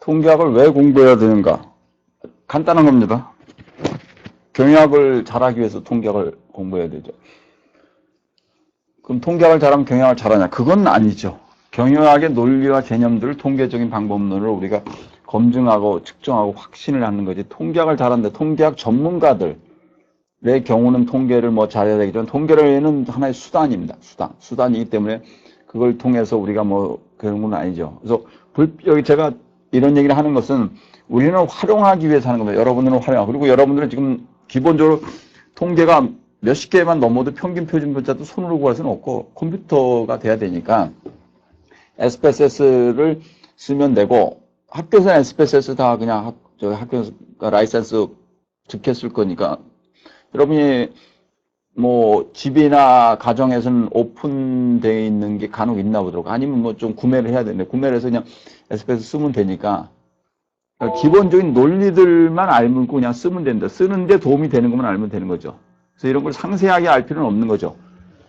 통계학을 왜 공부해야 되는가? 간단한 겁니다. 경영학을 잘하기 위해서 통계학을 공부해야 되죠. 그럼 통계학을 잘하면 경영학을 잘하냐? 그건 아니죠. 경영학의 논리와 개념들을 통계적인 방법론으로 우리가 검증하고 측정하고 확신을 하는 거지. 통계학을 잘하는데 통계학 전문가들의 경우는 통계를 뭐 잘해야 되겠지만 통계는 하나의 수단입니다. 수단. 수단이기 때문에 그걸 통해서 우리가 뭐 그런 건 아니죠. 그래서 불, 여기 제가 이런 얘기를 하는 것은 우리는 활용하기 위해서 하는 겁니다. 여러분들은 활용. 그리고 여러분들은 지금 기본적으로 통계가 몇십 개만 넘어도 평균 표준 분자도 손으로 구할 수는 없고 컴퓨터가 돼야 되니까 SPSS를 쓰면 되고 학교에서 SPSS 다 그냥 학, 저 학교에서 라이센스 적혔을 거니까 여러분이 뭐 집이나 가정에서는 오픈되어 있는 게 간혹 있나 보더라고 아니면 뭐 좀 구매를 해야 되는데 구매를 해서 그냥 SPS 쓰면 되니까 그러니까 기본적인 논리들만 알면 그냥 쓰면 된다. 쓰는데 도움이 되는 것만 알면 되는 거죠. 그래서 이런 걸 상세하게 알 필요는 없는 거죠.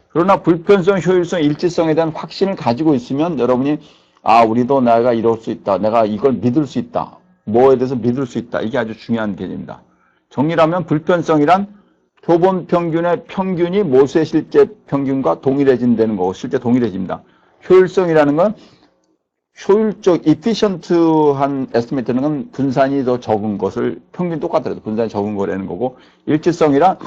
그러나 불편성, 효율성, 일치성에 대한 확신을 가지고 있으면 여러분이 아 우리도 내가 이럴 수 있다. 내가 이걸 믿을 수 있다. 뭐에 대해서 믿을 수 있다. 이게 아주 중요한 개념입니다. 정리라면 불편성이란 표본 평균의 평균이 모수의 실제 평균과 동일해진다는 거고 실제 동일해집니다. 효율성이라는 건 효율적, efficient한 에스티메이트는 건 분산이 더 적은 것을 평균 똑같더라도 분산이 적은 거라는 거고 일치성이란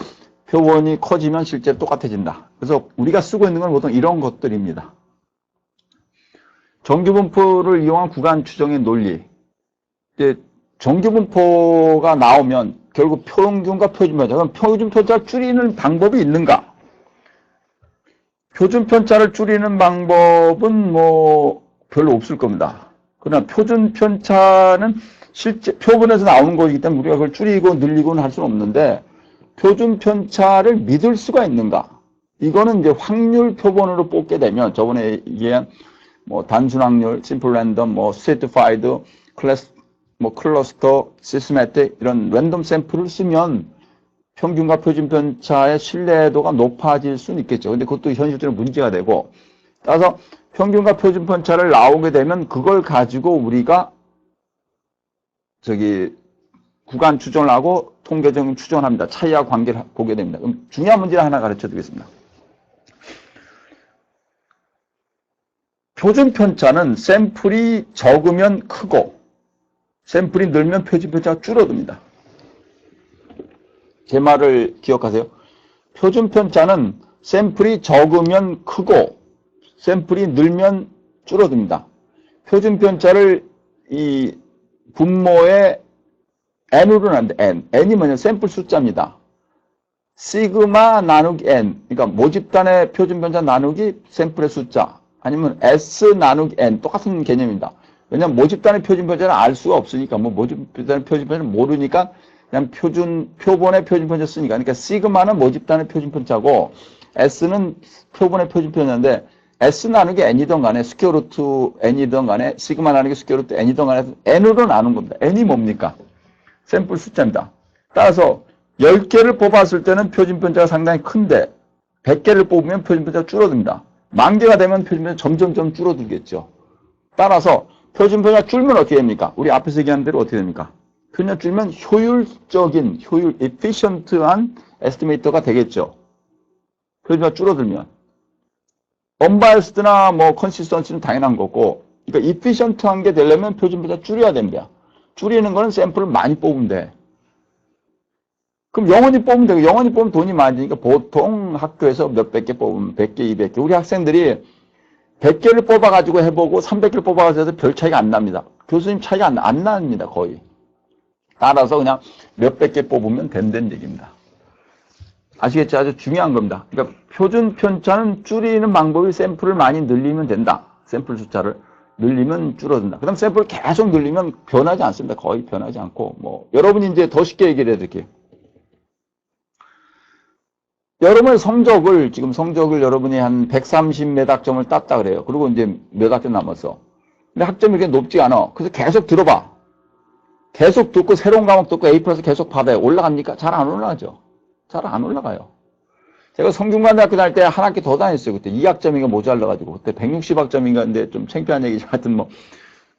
표본이 커지면 실제 똑같아진다. 그래서 우리가 쓰고 있는 건 보통 이런 것들입니다. 정규분포를 이용한 구간 추정의 논리. 이제 정규분포가 나오면 결국 평균과 표준편차. 그럼 표준 편차를 줄이는 방법이 있는가? 표준 편차를 줄이는 방법은 뭐 별로 없을 겁니다. 그러나 표준 편차는 실제 표본에서 나오는 거기 때문에 우리가 그걸 줄이고 늘리고는 할 수는 없는데 표준 편차를 믿을 수가 있는가? 이거는 이제 확률 표본으로 뽑게 되면 저번에 얘기한 뭐 단순 확률, 심플 랜덤, 뭐 스테이트파이드, 클래스 뭐 클러스터, 시스메틱 이런 랜덤 샘플을 쓰면 평균과 표준 편차의 신뢰도가 높아질 수는 있겠죠. 근데 그것도 현실적으로 문제가 되고 따라서 평균과 표준 편차를 나오게 되면 그걸 가지고 우리가 저기 구간 추정을 하고 통계적인 추정을 합니다. 차이와 관계를 보게 됩니다. 그럼 중요한 문제를 하나 가르쳐 드리겠습니다. 표준 편차는 샘플이 적으면 크고 샘플이 늘면 표준 편차가 줄어듭니다. 제 말을 기억하세요. 표준 편차는 샘플이 적으면 크고 샘플이 늘면 줄어듭니다. 표준 편차를 이 분모의 n으로는 안 돼. n. n이 뭐냐? 샘플 숫자입니다. 시그마 나누기 n. 그러니까 모집단의 표준 편차 나누기 샘플의 숫자. 아니면 s 나누기 n. 똑같은 개념입니다. 왜냐면 모집단의 표준 편차는 알 수가 없으니까 뭐 모집단의 표준 편차는 모르니까 그냥 표준 표본의 표준 편차 쓰니까 그러니까 시그마는 모집단의 표준 편차고 s는 표본의 표준 편차인데 s 나누기 n이든 간에 스퀘어 루트 n이든 간에 시그마 나누기 스퀘어 루트 n이든 간에 n으로 나눈 겁니다. n이 뭡니까? 샘플 숫자입니다. 따라서 10개를 뽑았을 때는 표준 편차가 상당히 큰데 100개를 뽑으면 표준 편차가 줄어듭니다. 만 개가 되면 표준 편차가 점점점 줄어들겠죠. 따라서 표준 편차 줄면 어떻게 됩니까? 우리 앞에서 얘기한 대로 어떻게 됩니까? 표준 줄면 효율적인, 효율, efficient한 에스티메이터가 되겠죠. 표준 편차 줄어들면. 언바이스드나 뭐 컨시스턴시는 당연한 거고, 그러니까 efficient한 게 되려면 표준 편차 줄여야 됩니다. 줄이는 거는 샘플을 많이 뽑으면 돼. 그럼 영원히 뽑으면 되고, 영원히 뽑으면 돈이 많으니까 보통 학교에서 몇백 개 뽑으면 100개, 200개. 우리 학생들이 100개를 뽑아가지고 해보고 300개를 뽑아가지고 해서 별 차이가 안 납니다. 교수님 차이가 안, 안 납니다, 거의. 따라서 그냥 몇백 개 뽑으면 된다는 얘기입니다. 아시겠죠? 아주 중요한 겁니다. 그러니까 표준 편차는 줄이는 방법이 샘플을 많이 늘리면 된다. 샘플 숫자를 늘리면 줄어든다. 그 다음 샘플을 계속 늘리면 변하지 않습니다. 거의 변하지 않고, 뭐, 여러분이 이제 더 쉽게 얘기를 해드릴게요. 여러분의 성적을, 지금 성적을 여러분이 한 130몇 학점을 땄다 그래요. 그리고 이제 몇 학점 남았어. 근데 학점이 그렇게 높지 않아. 그래서 계속 들어봐. 계속 듣고 새로운 과목 듣고 A 플러스 계속 받아요. 올라갑니까? 잘 안 올라가죠. 잘 안 올라가요. 제가 성균관대학교 다닐 때 한 학기 더 다녔어요. 그때 2학점인가 모자라가지고. 그때 160학점인가 근데 좀 창피한 얘기죠. 하여튼 뭐,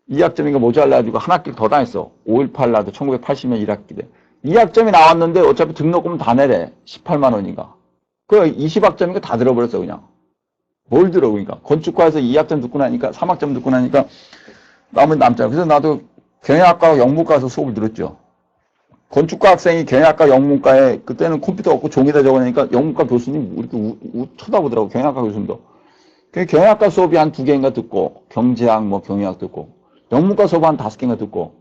2학점인가 모자라가지고 한 학기를 더 다녔어. 5.18 나도 1980년 1학기 때. 2학점이 나왔는데 어차피 등록금 다 내래. 18만 원인가. 그 20학점인가 다 들어버렸어 그냥. 뭘 들어 그러니까. 건축과에서 2학점 듣고 나니까 3학점 듣고 나니까 남은 남잖아. 그래서 나도 경영학과 영문과에서 수업을 들었죠. 건축과 학생이 경영학과 영문과에 그때는 컴퓨터 없고 종이다 적어내니까 영문과 교수님 이렇게 우, 우, 쳐다보더라고 경영학과 교수님도. 그 경영학과 수업이 한 두 개인가 듣고 경제학 뭐 경영학 듣고 영문과 수업 한 다섯 개인가 듣고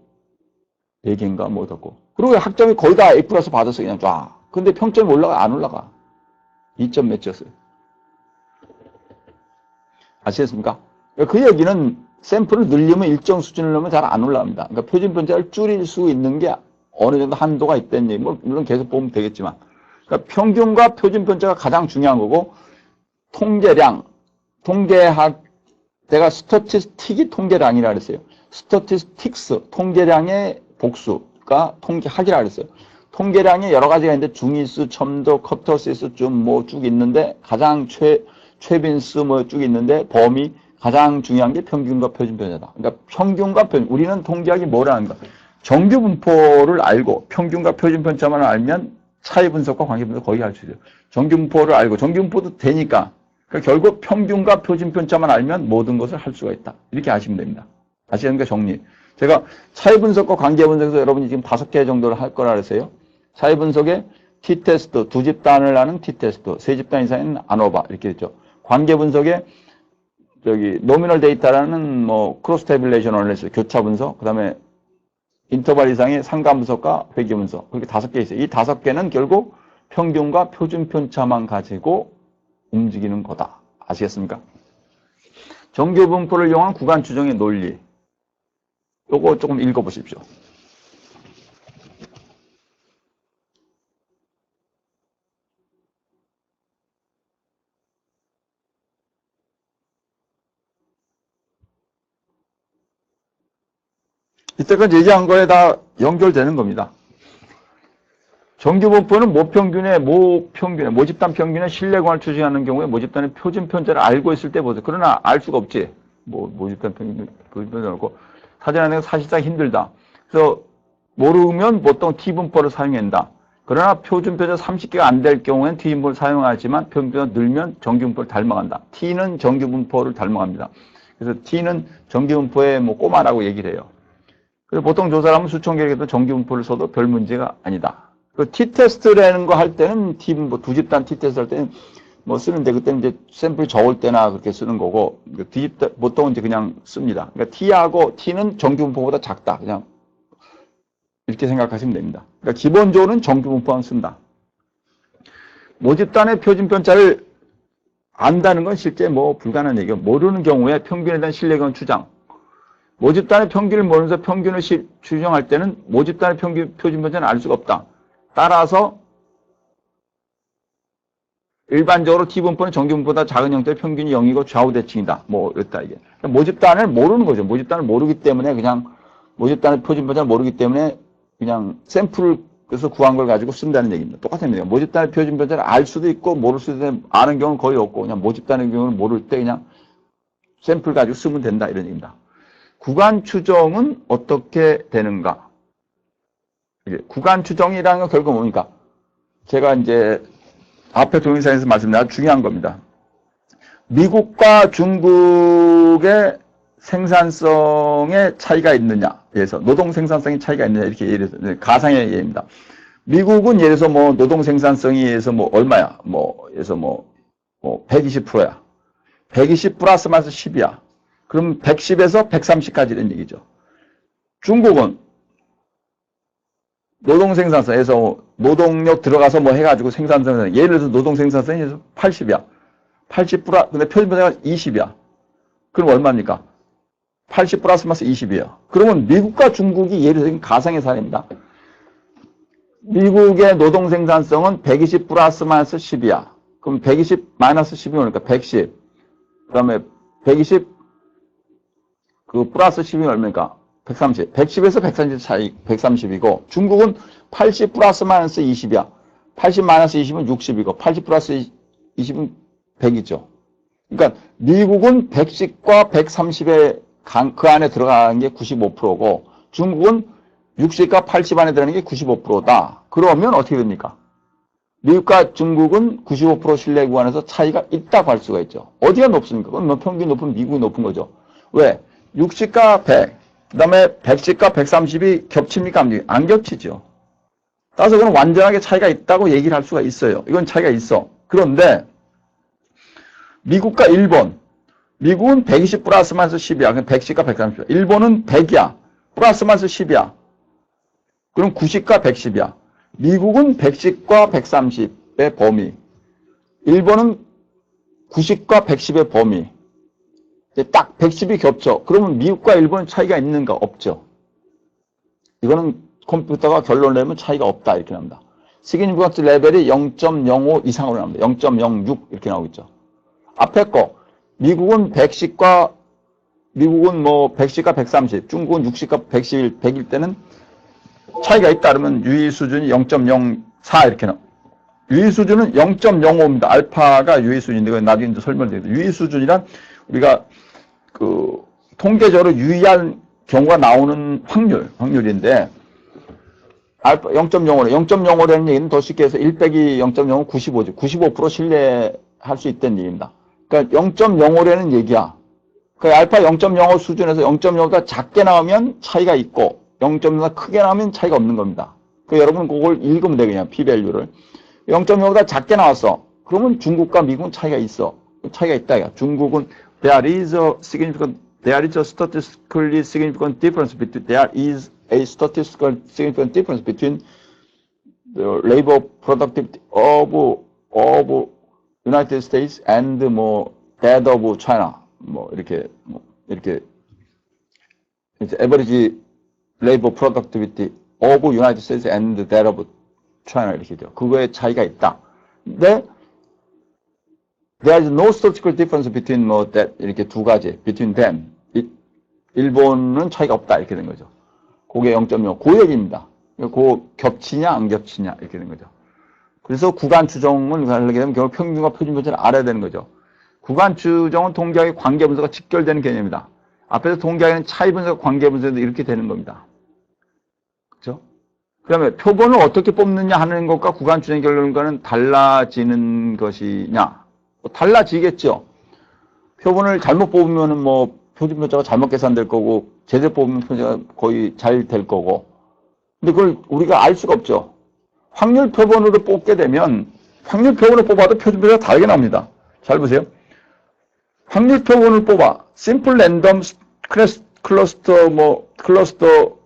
네 개인가 뭐 듣고 그리고 학점이 거의 다 A 플러스 받았어 그냥 쫙. 근데 평점이 올라가 안 올라가. 2점 몇이었어요. 아시겠습니까? 그 얘기는 샘플을 늘리면 일정 수준을 넣으면 잘 안 올라갑니다. 그러니까 표준 편차를 줄일 수 있는 게 어느 정도 한도가 있다는 얘기. 뭐 물론 계속 보면 되겠지만. 그러니까 평균과 표준 편차가 가장 중요한 거고 통계량, 통계학 내가 스터티스틱이 통계량이라 그랬어요. 스터티스틱스 통계량의 복수가 통계학이라 그랬어요. 통계량이 여러 가지가 있는데 중위수, 첨도, 커터시수 좀뭐쭉 있는데 가장 최 최빈수 뭐 쭉 있는데 범위 가장 중요한 게 평균과 표준 편차다. 그러니까 평균과 편 우리는 통계학이 뭐라는 가 정규 분포를 알고 평균과 표준 편차만 알면 차이 분석과 관계 분석 거의 할 수 있어요. 정규 분포를 알고 정규 분포도 되니까 그러니까 결국 평균과 표준 편차만 알면 모든 것을 할 수가 있다. 이렇게 아시면 됩니다. 아시겠습니까? 정리. 제가 차이 분석과 관계 분석에서 여러분이 지금 다섯 개 정도를 할 거라 그랬어요. 차이 분석에 t-테스트, 두 집단을 하는 t-테스트, 세 집단 이상은 안오바 이렇게 했죠. 관계 분석에 저기 노미널 데이터라는 뭐 크로스 테빌레이션 어널리스 교차 분석, 그다음에 인터벌 이상의 상관 분석과 회귀 분석 그렇게 다섯 개 있어요. 이 다섯 개는 결국 평균과 표준 편차만 가지고 움직이는 거다. 아시겠습니까? 정규 분포를 이용한 구간 추정의 논리. 요거 조금 읽어 보십시오. 이때까지 얘기한 거에 다 연결되는 겁니다. 정규 분포는 모평균의 모평균의 모집단 평균의 신뢰관을 추정하는 경우에 모집단의 표준 편차를 알고 있을 때 보세요. 그러나 알 수가 없지. 뭐 모집단 평균 알고 사진하는 게 사실상 힘들다. 그래서 모르면 보통 T 분포를 사용한다. 그러나 표준 편차 30개가 안 될 경우엔 T 분포를 사용하지만 편차 늘면 정규 분포를 닮아간다. T는 정규 분포를 닮아갑니다. 그래서 T는 정규 분포의 뭐 꼬마라고 얘기를 해요. 보통 조사를 하면 수천 개에도 정규 분포를 써도 별 문제가 아니다. 그 t-테스트라는 거 할 때는 팀, 뭐, 두 집단 t-테스트 할 때는 뭐 쓰는데, 그때는 이제 샘플이 적을 때나 그렇게 쓰는 거고, 그두 집단, 보통은 이제 그냥 씁니다. 그러니까 t하고 t는 정규 분포보다 작다. 그냥 이렇게 생각하시면 됩니다. 그러니까 기본적으로는 정규 분포만 쓴다. 모집단의 표준 편차를 안다는 건 실제 뭐 불가능한 얘기예요. 모르는 경우에 평균에 대한 신뢰감 추정. 모집단의 평균을 모르면서 평균을 시, 추정할 때는 모집단의 평균 표준 편차는 알 수가 없다. 따라서 일반적으로 T분포는 정규분보다 작은 형태의 평균이 0이고 좌우 대칭이다. 뭐 이랬다 이게. 그러니까 모집단을 모르는 거죠. 모집단을 모르기 때문에 그냥 모집단의 표준 편차를 모르기 때문에 그냥 샘플을 그래서 구한 걸 가지고 쓴다는 얘기입니다. 얘기예요. 모집단의 표준 편차를 알 수도 있고 모를 수도 있고 아는 경우는 거의 없고 그냥 모집단의 경우는 모를 때 그냥 샘플 가지고 쓰면 된다 이런 얘기입니다. 구간 추정은 어떻게 되는가? 구간 추정이라는 건 결국 뭡니까? 제가 이제 앞에 동영상에서 말씀드린 중요한 겁니다. 미국과 중국의 생산성의 차이가 있느냐에서 노동 생산성의 차이가 있느냐 이렇게 예를 들어서 가상의 예입니다. 미국은 예를 들어서 뭐 노동 생산성이 에서 뭐 얼마야? 뭐 에서 뭐, 뭐 120%야. 120 플러스 마이너스 10이야. 그럼 110에서 130까지는 얘기죠. 중국은 노동 생산성에서 노동력 들어가서 뭐 해가지고 생산성 예를 들어서 노동 생산성이 80이야. 80 플러스 근데 표준 편차가 20이야. 그럼 얼마입니까? 80 플러스 마이너스 20이에요. 그러면 미국과 중국이 예를 들어 가상의 사례입니다. 미국의 노동 생산성은 120 플러스 마이너스 10이야. 그럼 120 마이너스 10이 오니까 110. 그 다음에 120 그 플러스 10이 얼마입니까? 130. 110에서 130 차이 130이고 중국은 80 플러스 마이너스 20이야. 80 마이너스 20은 60이고 80 플러스 20은 100이죠. 그러니까 미국은 110과 130의 강- 그 안에 들어가는 게 95%고 중국은 60과 80 안에 들어가는 게 95%다. 그러면 어떻게 됩니까? 미국과 중국은 95% 신뢰 구간에서 차이가 있다고 할 수가 있죠. 어디가 높습니까? 그건 뭐 평균 높은 미국이 높은 거죠. 왜? 60과 100, 그 다음에 110과 130이 겹칩니까? 안 겹치죠. 따라서 그건 완전하게 차이가 있다고 얘기를 할 수가 있어요. 이건 차이가 있어. 그런데 미국과 일본, 미국은 120 플러스 마이너스 10이야. 그럼 110과 130이야. 일본은 100이야. 플러스 마이너스 10이야. 그럼 90과 110이야. 미국은 110과 130의 범위. 일본은 90과 110의 범위. 딱 110이 겹쳐. 그러면 미국과 일본은 차이가 있는가? 없죠. 이거는 컴퓨터가 결론을 내면 차이가 없다. 이렇게 나옵니다. 시그니피컨트 레벨이 0.05 이상으로 나옵니다. 0.06 이렇게 나오겠죠. 앞에 거. 미국은 110과 미국은 뭐 110과 130, 중국은 60과 111, 100일 때는 차이가 있다 그러면 유의 수준이 0.04 이렇게 나. 유의 수준은 0.05입니다. 알파가 유의 수준인데 나중에 이제 설명드리겠습니다. 유의 수준이란 우리가 그 통계적으로 유의한 경우가 나오는 확률, 확률인데 알파 0.05로 0.05라는 얘기는 더 쉽게 해서 1 빼기 0.05는 95죠. 95% 신뢰할 수 있다는 얘기입니다. 그러니까 0.05라는 얘기야. 그 알파 0.05 수준에서 0.05가 작게 나오면 차이가 있고 0.5가 크게 나오면 차이가 없는 겁니다. 그 여러분 그걸 읽으면 돼 그냥 p-value를 0.5가 작게 나왔어. 그러면 중국과 미국은 차이가 있어. 차이가 있다. 중국은 there is a significant there is a statistically significant difference between there is a statistical significant difference between the labor productivity of of United States and 뭐 that of China 뭐 이렇게 뭐 이렇게 이제 average labor productivity of United States and that of China 이렇게 죠 그거에 차이가 있다. 근데 there is no statistical difference between 뭐 that 이렇게 두 가지 between them. 이- 일본은 차이가 없다 이렇게 된 거죠. 그게 0.0 고역입니다. 그 겹치냐 안 겹치냐 이렇게 된 거죠. 그래서 구간 추정을 하게 되면 결국 평균과 표준 변차를 알아야 되는 거죠. 구간 추정은 통계학의 관계 분석과 직결되는 개념이다. 앞에서 통계학에는 차이 분석, 관계 분석도 이렇게 되는 겁니다. 그렇죠? 그다음에 표본을 어떻게 뽑느냐 하는 것과 구간 추정 결론과는 달라지는 것이냐? 뭐 달라지겠죠. 표본을 잘못 뽑으면은 뭐 표준 편차가 잘못 계산될 거고 제대로 뽑으면 편차가 거의 잘 될 거고. 근데 그걸 우리가 알 수가 없죠. 확률 표본으로 뽑게 되면 확률 표본을 뽑아도 표준 편차가 다르게 나옵니다. 잘 보세요. 확률 표본을 뽑아 심플 랜덤 클래스 클러스터 뭐 클러스터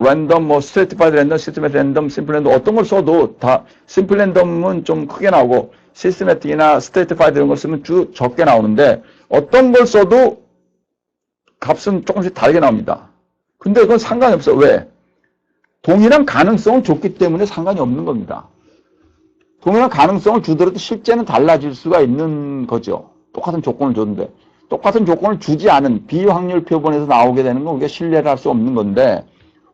랜덤 뭐 스트레이트파이드 랜덤 시스테메틱 랜덤 심플 랜덤 어떤 걸 써도 다 심플 랜덤은 좀 크게 나오고 시스테메틱이나 스트레이트파이드 이런 걸 쓰면 쭉 적게 나오는데 어떤 걸 써도 값은 조금씩 다르게 나옵니다. 근데 그건 상관이 없어. 왜? 동일한 가능성을 줬기 때문에 상관이 없는 겁니다. 동일한 가능성을 주더라도 실제는 달라질 수가 있는 거죠. 똑같은 조건을 줬는데 똑같은 조건을 주지 않은 비확률 표본에서 나오게 되는 건 우리가 신뢰를 할 수 없는 건데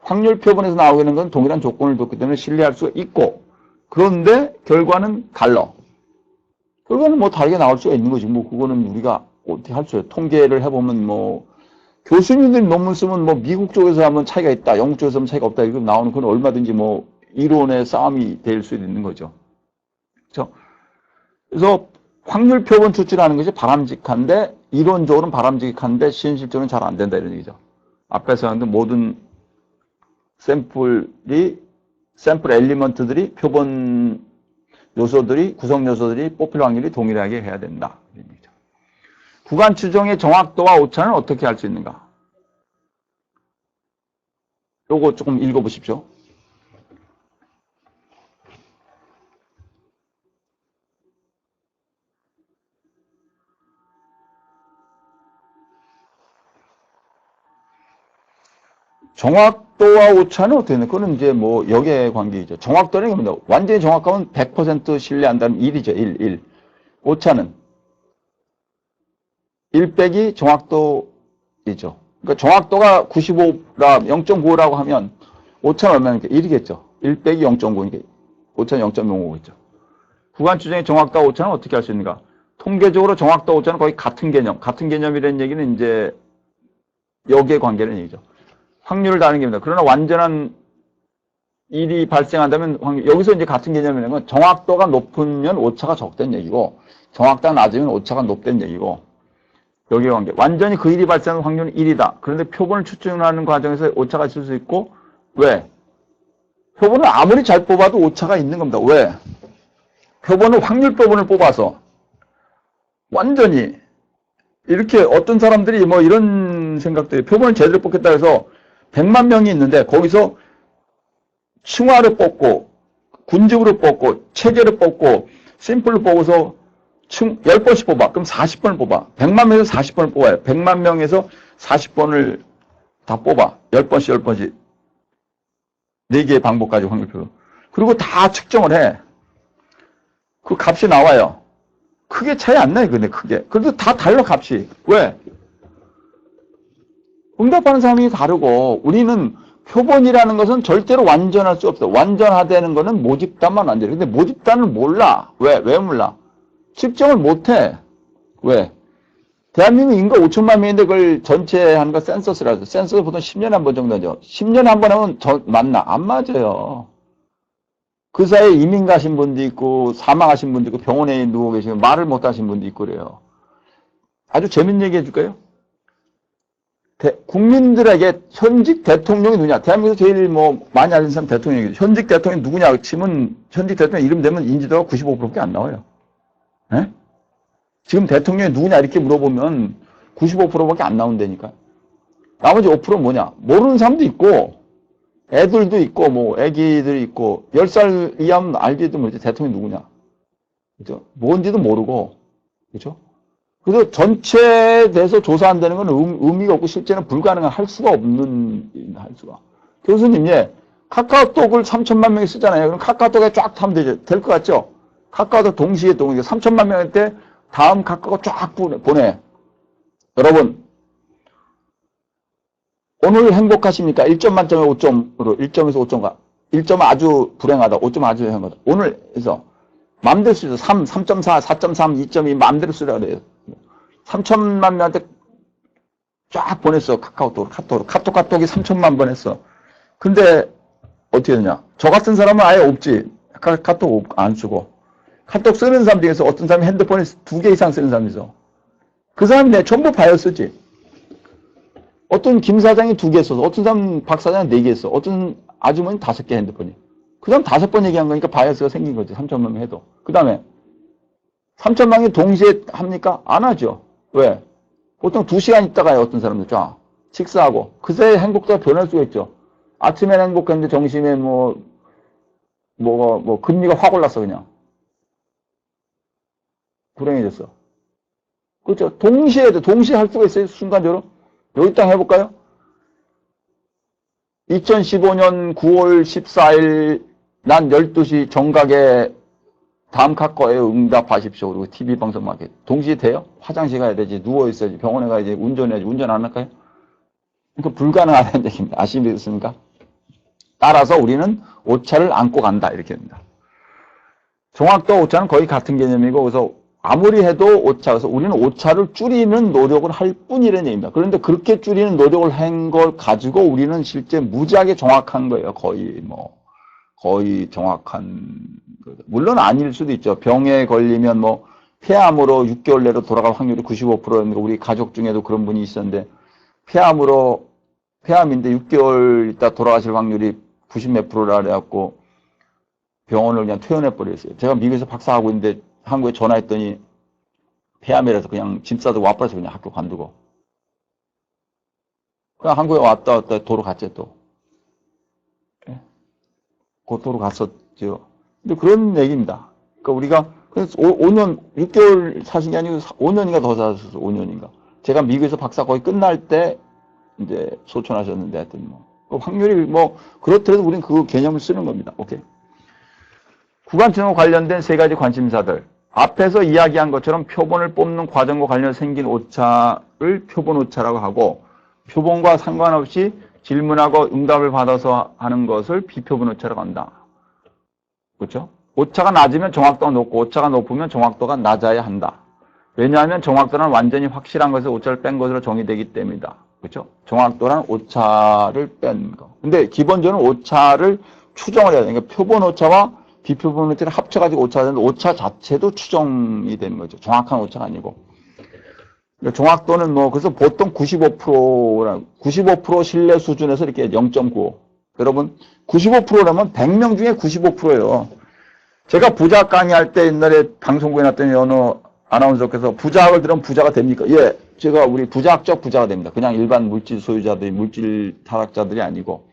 확률 표본에서 나오게 되는 건 동일한 조건을 줬기 때문에 신뢰할 수가 있고 그런데 결과는 달라. 결과는 뭐 다르게 나올 수가 있는 거지. 뭐 그거는 우리가 어떻게 할 수, 통계를 해보면 뭐 교수님들이 논문 쓰면 뭐 미국 쪽에서 하면 차이가 있다, 영국 쪽에서 하면 차이가 없다 이거 나오는 건 얼마든지 뭐 이론의 싸움이 될 수 있는 거죠. 그렇죠? 그래서 확률 표본 추출하는 것이 바람직한데 이론적으로는 바람직한데 현실적으로는 잘 안 된다 이런 얘기죠. 앞에서 하는 모든 샘플이 샘플 엘리먼트들이 표본 요소들이 구성 요소들이 뽑힐 확률이 동일하게 해야 된다. 구간 추정의 정확도와 오차는 어떻게 할 수 있는가? 요거 조금 읽어보십시오. 정확 도와 오차는 어떻게 되는? 그거는 이제 뭐 역의 관계이죠. 정확도는 이겁니다. 완전히 정확하면 100% 신뢰한다는 1이죠. 1, 1. 오차는 1 빼기 정확도이죠. 그러니까 정확도가 95라 0.95라고 하면 오차는 얼마니까 1이겠죠. 1 빼기 0.5니까 오차는 0.05겠죠. 구간 추정의 정확도와 오차는 어떻게 할 수 있는가? 통계적으로 정확도와 오차는 거의 같은 개념. 같은 개념이라는 얘기는 이제 여기에 관계는 얘기죠. 확률을 다는 겁니다. 그러나 완전한 일이 발생한다면 확률, 여기서 이제 같은 개념이라는 건 정확도가 높으면 오차가 적다는 얘기고 정확도가 낮으면 오차가 높다는 얘기고 여기에 관계. 완전히 그 일이 발생하는 확률은 1이다. 그런데 표본을 추정하는 과정에서 오차가 있을 수 있고 왜? 표본을 아무리 잘 뽑아도 오차가 있는 겁니다. 왜? 표본을 확률 표본을 뽑아서 완전히 이렇게 어떤 사람들이 뭐 이런 생각들이 표본을 제대로 뽑겠다 해서 100만 명이 있는데 거기서 층화를 뽑고 군집으로 뽑고 체계를 뽑고 심플을 뽑아서 층 10번씩 뽑아. 그럼 40번을 뽑아. 100만 명에서 40번을 뽑아요. 100만 명에서 40번을 다 뽑아. 10번씩 10번씩. 4개의 방법까지 확률표로. 그리고 다 측정을 해. 그 값이 나와요. 크게 차이 안 나요, 근데 크게. 그래도 다 달라, 값이. 왜? 응답하는 사람이 다르고, 우리는 표본이라는 것은 절대로 완전할 수 없어. 완전하다는 거는 모집단만 안 돼. 근데 모집단을 몰라. 왜? 왜 몰라? 측정을 못 해. 왜? 대한민국 인구 5천만 명인데 그걸 전체 하는 거 센서스라서. 센서스 보통 10년에 한 번 정도 하죠. 10년에 한 번 하면 저, 맞나? 안 맞아요. 그 사이에 이민 가신 분도 있고, 사망하신 분도 있고, 병원에 누워 계시고, 말을 못 하신 분도 있고 그래요. 아주 재밌는 얘기 해줄까요? 대- 국민들에게 현직 대통령이 누구냐? 대한민국에서 제일 뭐 많이 알는 사람 대통령이죠. 현직 대통령이 누구냐? 치면 현직 대통령 이름 되면 인지도가 95%밖에 안 나와요. 예? 지금 대통령이 누구냐 이렇게 물어보면 95%밖에 안 나온다니까. 나머지 5%는 뭐냐? 모르는 사람도 있고 애들도 있고 뭐 애기들이 있고 10살 이하면 알지도 모르지 대통령이 누구냐. 그죠? 뭔지도 모르고 그죠? 그래서 전체에 대해서 조사한다는 건 의- 의미가 없고 실제는 불가능한 할 수가 없는 할 수가. 교수님, 예. 카카오톡을 3천만 명이 쓰잖아요. 그럼 카카오톡에 쫙 타면. 될 것 같죠? 카카오톡 동시에 동시에 3천만 명한테 다음 카카오 쫙 보내. 여러분, 오늘 행복하십니까? 1점 만점에 5점으로, 1점에서 5점가. 1점 아주 불행하다, 5점 아주 행하다. 오늘에서 마음대로 쓰죠. 3, 3.4, 4.3, 2.2 마음대로 쓰라 그래요. 3천만 명한테 쫙 보냈어. 카카오톡, 카톡. 카톡, 카톡이 3천만 번 했어. 근데 어떻게 되냐. 저 같은 사람은 아예 없지. 카, 카톡 없- 안 쓰고. 카톡 쓰는 사람 중에서 어떤 사람이 핸드폰에 두개 이상 쓰는 사람이 있어. 그 사람이 내 전부 바이오 쓰지. 어떤 김 사장이 두 개 써서, 어떤 사람 박 사장이 네 개 써. 어떤 아주머니 다섯 개 핸드폰이. 그 사람 다섯 번 얘기한 거니까 바이어스가 생긴 거지. 3천만 명 해도. 그 다음에 3천만 명이 동시에 합니까? 안 하죠. 왜? 보통 2시간 있다가요, 어떤 사람들 쫙. 식사하고. 그새 행복도가 변할 수가 있죠. 아침엔 행복했는데 점심에 뭐, 뭐가, 뭐, 금리가 확 올랐어, 그냥. 불행해졌어. 그렇죠. 동시에, 동시에 할 수가 있어요, 순간적으로. 여기 딱 해볼까요? 2015년 9월 14일, 난 12시 정각에 다음 카카오에 응답하십시오. 그리고 TV 방송 마켓. 동시에 돼요? 화장실 가야 되지. 누워있어야지. 병원에 가야지. 운전해야지. 운전 안 할까요? 그러니까 불가능하다는 얘기입니다. 아시겠습니까? 따라서 우리는 오차를 안고 간다. 이렇게 됩니다. 종합도 오차는 거의 같은 개념이고, 그래서 아무리 해도 오차, 그래서 우리는 오차를 줄이는 노력을 할 뿐이라는 얘기입니다. 그런데 그렇게 줄이는 노력을 한 걸 가지고 우리는 실제 무지하게 정확한 거예요. 거의 뭐, 거의 정확한, 거. 물론 아닐 수도 있죠. 병에 걸리면 뭐, 폐암으로 6개월 내로 돌아갈 확률이 95%였는데, 우리 가족 중에도 그런 분이 있었는데, 폐암으로, 폐암인데 6개월 있다 돌아가실 확률이 90몇 프로라 그래갖고, 병원을 그냥 퇴원해 버렸어요. 제가 미국에서 박사하고 있는데, 한국에 전화했더니, 폐암이라서 그냥 짐 싸들고 와버려서 그냥 학교 관두고. 그냥 한국에 왔다 왔다 도로 갔지 또. 도로 갔었죠. 근데 그런 얘기입니다. 그러니까 우리가 그래서 5, 년 6개월 사신 게 아니고 5년인가 더 사셨어. 5년인가. 제가 미국에서 박사 거의 끝날 때 이제 소천하셨는데 하여튼 뭐. 그 확률이 뭐 그렇더라도 우리는 그 개념을 쓰는 겁니다. 오케이. 구간증과 관련된 세 가지 관심사들. 앞에서 이야기한 것처럼 표본을 뽑는 과정과 관련해서 생긴 오차를 표본 오차라고 하고 표본과 상관없이 질문하고 응답을 받아서 하는 것을 비표본 오차라고 한다. 그렇죠? 오차가 낮으면 정확도가 높고 오차가 높으면 정확도가 낮아야 한다. 왜냐하면 정확도는 완전히 확실한 것에서 오차를 뺀 것으로 정의되기 때문이다. 그렇죠? 정확도란 오차를 뺀 거. 근데 기본적으로 오차를 추정을 해야 돼요. 그러니까 표본 오차와 비표본 오차를 합쳐가지고 오차가 되는데 오차 자체도 추정이 되는 거죠. 정확한 오차가 아니고. 정확도는 뭐 그래서 보통 95%라 95% 신뢰 수준에서 이렇게 0.95. 여러분 95%라면 100명 중에 95%예요. 제가 부자 강의할 때 옛날에 방송국에 났더니 어느 아나운서께서 부자학을 들으면 부자가 됩니까? 예, 제가 우리 부자학적 부자가 됩니다. 그냥 일반 물질 소유자들이 물질 타락자들이 아니고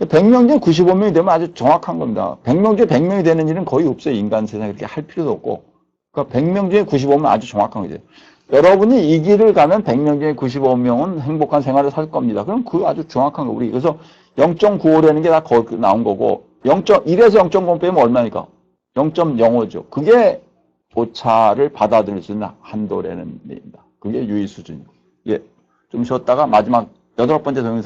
100명 중에 95명이 되면 아주 정확한 겁니다. 100명 중에 100명이 되는 일은 거의 없어요. 인간 세상에 그렇게 할 필요도 없고. 그러니까 100명 중에 95명은 아주 정확한 거죠. 여러분이 이 길을 가면 100명 중에 95명은 행복한 생활을 살 겁니다. 그럼 그 아주 정확한 거. 우리 그래서 0.95라는 게 다 나온 거고 0.1에서 0.5 빼면 얼마니까? 0.05죠. 그게 오차를 받아들일 수 있는 한도라는 얘기입니다. 그게 유의 수준이고. 예. 좀 쉬었다가 마지막 여덟 번째 동영상은